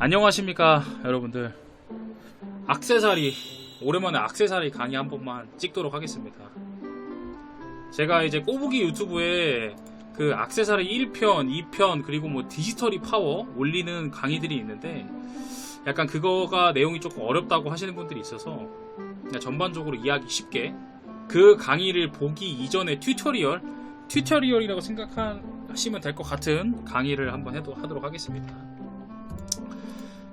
안녕하십니까 여러분들 악세사리 오랜만에 악세사리 강의 한 번만 찍도록 하겠습니다 제가 이제 꼬부기 유튜브에 그 악세사리 1편, 2편 그리고 뭐 디지털이 파워 올리는 강의들이 있는데 약간 그거가 내용이 조금 어렵다고 하시는 분들이 있어서 그냥 전반적으로 이해하기 쉽게 그 강의를 보기 이전에 튜토리얼 튜토리얼이라고 생각하시면 될 것 같은 강의를 한번 해도 하도록 하겠습니다.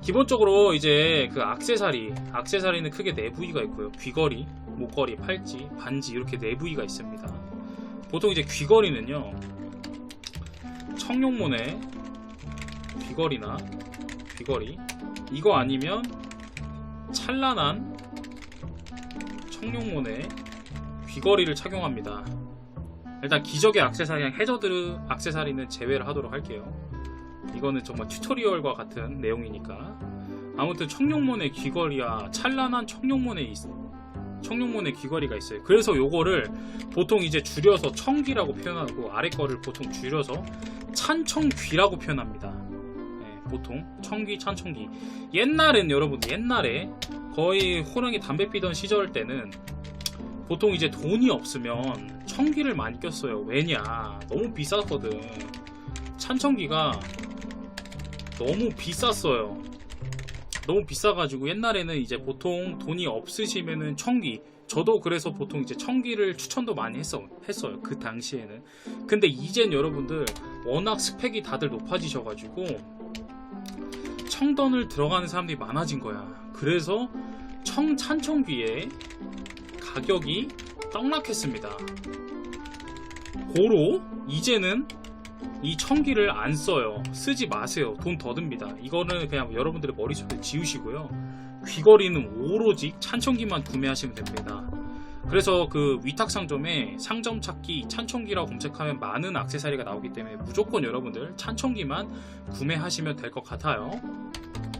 기본적으로 이제 그 악세사리, 악세사리는 크게 네 부위가 있고요. 귀걸이, 목걸이, 팔찌, 반지 이렇게 네 부위가 있습니다. 보통 이제 귀걸이는요. 청룡모네 귀걸이나 귀걸이 이거 아니면 찬란한 청룡모네 귀걸이를 착용합니다. 일단 기적의 악세사리랑 해저드 악세사리는 제외를 하도록 할게요. 이거는 정말 튜토리얼과 같은 내용이니까 아무튼 청룡문의 귀걸이와 찬란한 청룡문의 청룡문의 귀걸이가 있어요. 그래서 요거를 보통 이제 줄여서 청귀라고 표현하고 아래 거를 보통 줄여서 찬청귀라고 표현합니다. 네, 보통 청귀, 찬청귀. 옛날엔 여러분들 옛날에 거의 호랑이 담배 피던 시절 때는 보통 이제 돈이 없으면 청귀를 많이 꼈어요. 왜냐? 너무 비쌌거든. 찬청귀가 너무 비쌌어요. 너무 비싸가지고 옛날에는 이제 보통 돈이 없으시면은 청기 저도 그래서 보통 이제 청기를 추천도 많이 했어, 했어요. 그 당시에는. 근데 이젠 여러분들 워낙 스펙이 다들 높아지셔가지고 청던을 들어가는 사람들이 많아진 거야. 그래서 청 찬청기의 가격이 떡락했습니다. 고로 이제는 이 청기를 안 써요. 쓰지 마세요. 돈 더 듭니다. 이거는 그냥 여러분들의 머릿속에 지우시고요. 귀걸이는 오로지 찬청기만 구매하시면 됩니다. 그래서 그 위탁 상점에 상점 찾기 찬청기라고 검색하면 많은 악세사리가 나오기 때문에 무조건 여러분들 찬청기만 구매하시면 될 것 같아요.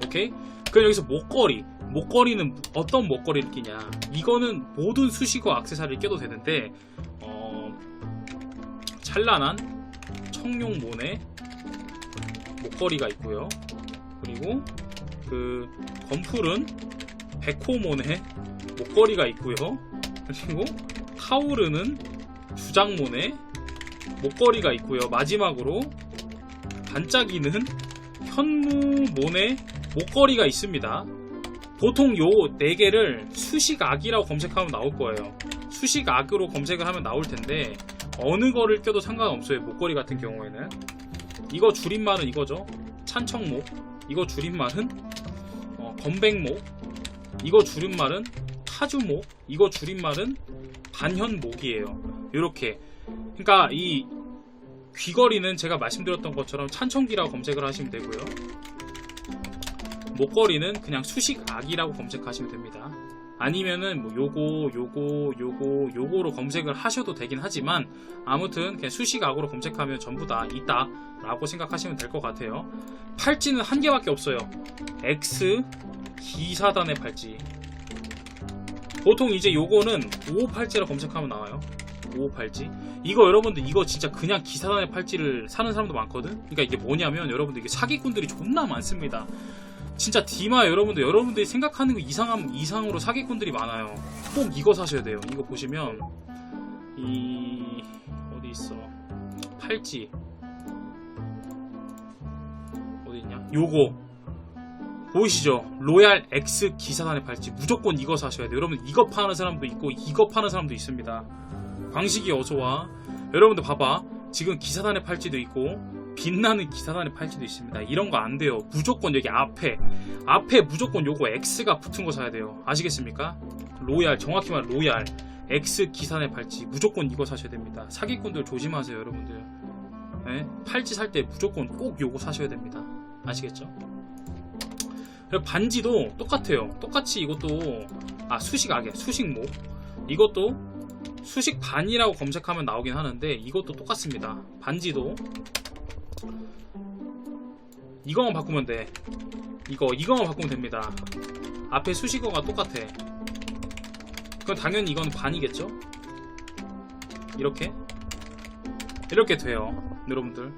오케이? 그럼 여기서 목걸이. 목걸이는 어떤 목걸이를 끼냐? 이거는 모든 수식어 악세사리를 껴도 되는데 어, 찬란한 청룡모네 목걸이가 있고요. 그리고 그 검풀은 백호 모네 목걸이가 있고요. 그리고 타오르는 주장 모네 목걸이가 있고요. 마지막으로 반짝이는 현무 모네 목걸이가 있습니다. 보통 요네 개를 수식악이라고 검색하면 나올 거예요. 수식악으로 검색을 하면 나올 텐데 어느 거를 껴도 상관없어요. 목걸이 같은 경우에는. 이거 줄임말은 이거죠. 찬청목. 이거 줄임말은 어, 건백목. 이거 줄임말은 타주목. 이거 줄임말은 반현목이에요. 이렇게. 그러니까 이 귀걸이는 제가 말씀드렸던 것처럼 찬청기라고 검색을 하시면 되고요. 목걸이는 그냥 수식악이라고 검색하시면 됩니다. 아니면은 뭐 요거 요거 요거 요거로 검색을 하셔도 되긴 하지만 아무튼 그냥 수식악으로 검색하면 전부 다 있다 라고 생각하시면 될 것 같아요. 팔찌는 한 개밖에 없어요. X 기사단의 팔찌. 보통 이제 요거는 5 팔찌라 검색하면 나와요. 5 팔찌. 이거 여러분들 이거 진짜 그냥 기사단의 팔찌를 사는 사람도 많거든? 그러니까 이게 뭐냐면 여러분들 이게 사기꾼들이 존나 많습니다 진짜 디마 여러분들 여러분들이 생각하는 거 이상한 이상으로 사기꾼들이 많아요. 꼭 이거 사셔야 돼요. 이거 보시면 이 어디 있어? 팔찌 어디 있냐? 요거 보이시죠? 로얄 X 기사단의 팔찌 무조건 이거 사셔야 돼요. 여러분 이거 파는 사람도 있고 이거 파는 사람도 있습니다. 광식이 어서와 여러분들 봐봐 지금 기사단의 팔찌도 있고 빛나는 기사단의 팔찌도 있습니다. 이런 거 안 돼요. 무조건 여기 앞에 앞에 무조건 요거 X가 붙은 거 사야 돼요. 아시겠습니까? 로얄 정확히 말해 로얄 X 기사단의 팔찌 무조건 이거 사셔야 됩니다. 사기꾼들 조심하세요, 여러분들. 네? 팔찌 살 때 무조건 꼭 요거 사셔야 됩니다. 아시겠죠? 그리고 반지도 똑같아요. 똑같이 이것도 아 수식악이야 수식목 이것도 수식 반이라고 검색하면 나오긴 하는데 이것도 똑같습니다. 반지도 이거만 바꾸면 돼 이거 이거만 바꾸면 됩니다 앞에 수식어가 똑같아 그럼 당연히 이건 반이겠죠 이렇게 이렇게 돼요 여러분들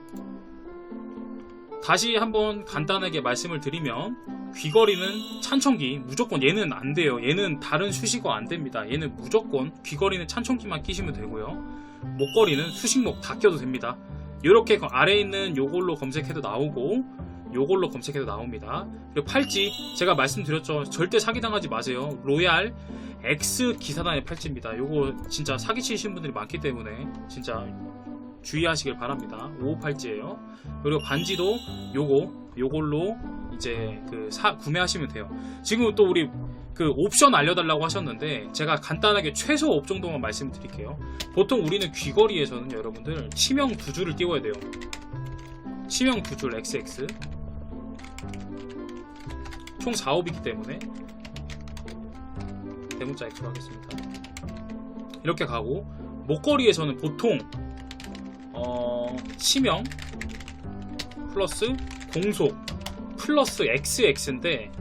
다시 한번 간단하게 말씀을 드리면 귀걸이는 찬청기 무조건 얘는 안 돼요. 얘는 다른 수식어 안 됩니다. 얘는 무조건 귀걸이는 찬청기만 끼시면 되고요. 목걸이는 수식목 다 껴도 됩니다. 이렇게 아래에 있는 요걸로 검색해도 나오고 요걸로 검색해도 나옵니다. 그리고 팔찌 제가 말씀드렸죠. 절대 사기당하지 마세요. 로얄 X 기사단의 팔찌입니다. 요거 진짜 사기치신 분들이 많기 때문에 진짜 주의하시길 바랍니다. 5호 팔찌예요. 그리고 반지도 요거 요걸로 이제 그 사, 구매하시면 돼요. 지금 또 우리 그 옵션 알려달라고 하셨는데 제가 간단하게 최소 옵 정도만 말씀드릴게요. 보통 우리는 귀걸이에서는 여러분들 치명 두 줄을 띄워야 돼요. 치명 두 줄 XX 총 4옵이기 때문에 대문자 X로 하겠습니다. 이렇게 가고 목걸이에서는 보통 어, 치명 플러스 공속 플러스 XX인데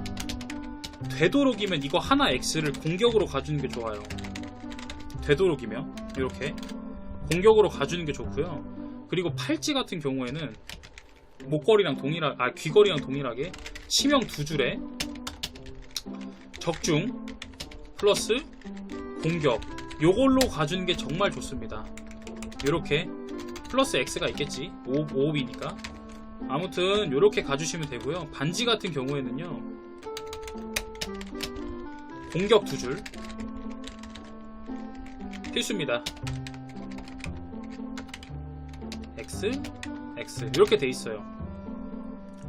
되도록이면 이거 하나 X를 공격으로 가주는 게 좋아요. 되도록이면 이렇게 공격으로 가주는 게 좋고요. 그리고 팔찌 같은 경우에는 목걸이랑 동일하 아 귀걸이랑 동일하게 치명 두 줄에 적중 플러스 공격 요걸로 가주는 게 정말 좋습니다. 이렇게 플러스 X가 있겠지 5, 5옵이니까 아무튼 이렇게 가주시면 되고요 반지 같은 경우에는요 공격 두 줄. 필수입니다. X X. 이렇게 돼 있어요.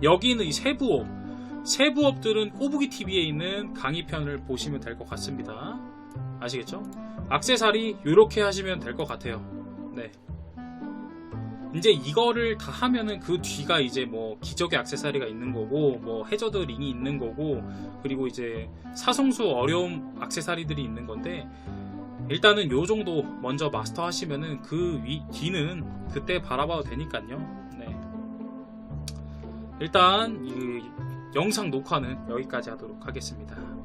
여기는 이 세부업. 세부업들은 꼬부기 TV에 있는 강의편을 보시면 될 것 같습니다. 아시겠죠? 악세사리 이렇게 하시면 될 것 같아요. 네 이제 이거를 다 하면은 그 뒤가 이제 뭐 기적의 액세서리가 있는 거고 뭐 해저드 링이 있는 거고 그리고 이제 사성수 어려움 액세서리들이 있는 건데 일단은 요 정도 먼저 마스터 하시면은 그 위, 뒤는 그때 바라봐도 되니까요. 네. 일단 이 영상 녹화는 여기까지 하도록 하겠습니다.